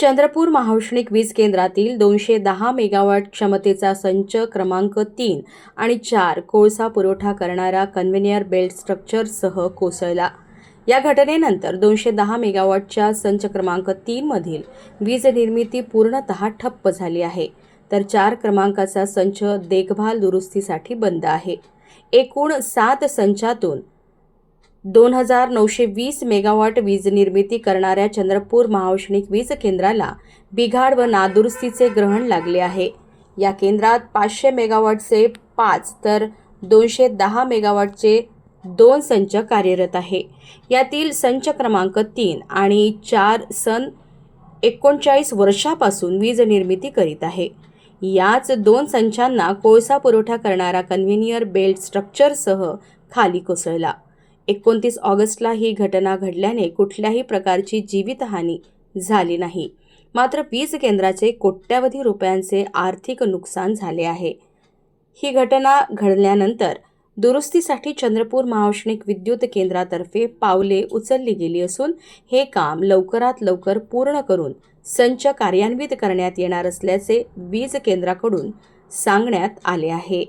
चंद्रपूर महाौष्णिक वीज केंद्रातील दोनशे दहा मेगावॉट क्षमतेचा संच क्रमांक तीन आणि चार कोळसा पुरवठा करणारा कन्व्हेनियर बेल्ट स्ट्रक्चरसह कोसळला. या घटनेनंतर दोनशे दहा मेगावॉटच्या संच क्रमांक तीनमधील वीज निर्मिती पूर्णतः ठप्प झाली आहे. तर चार क्रमांकाचा संच देखभाल दुरुस्तीसाठी बंद आहे. एकूण सात संचातून दोन हजार नऊशे वीस मेगावॉट वीज निर्मिती करणाऱ्या चंद्रपूर महाौष्णिक वीज केंद्राला बिघाड व नादुरुस्तीचे ग्रहण लागले आहे. या केंद्रात पाचशे मेगावॉटचे पाच तर दोनशे दहा मेगावॉटचे दोन संच कार्यरत आहे. यातील संच क्रमांक तीन आणि चार सन एकोणचाळीस वर्षापासून वीज निर्मिती करीत आहे. याच दोन संचांना कोळसा पुरवठा करणारा कन्व्हेनियर बेल्ट स्ट्रक्चरसह खाली कोसळला. एकोणतीस ऑगस्टला ही घटना घडल्याने कुठल्याही प्रकारची जीवितहानी झाली नाही. मात्र वीज केंद्राचे कोट्यावधी रुपयांचे आर्थिक नुकसान झाले आहे. ही घटना घडल्यानंतर दुरुस्तीसाठी चंद्रपूर महाौष्णिक विद्युत केंद्रातर्फे पावले उचलली गेली असून हे काम लवकरात लवकर पूर्ण करून संच कार्यान्वित करण्यात येणार असल्याचे वीज केंद्राकडून सांगण्यात आले आहे.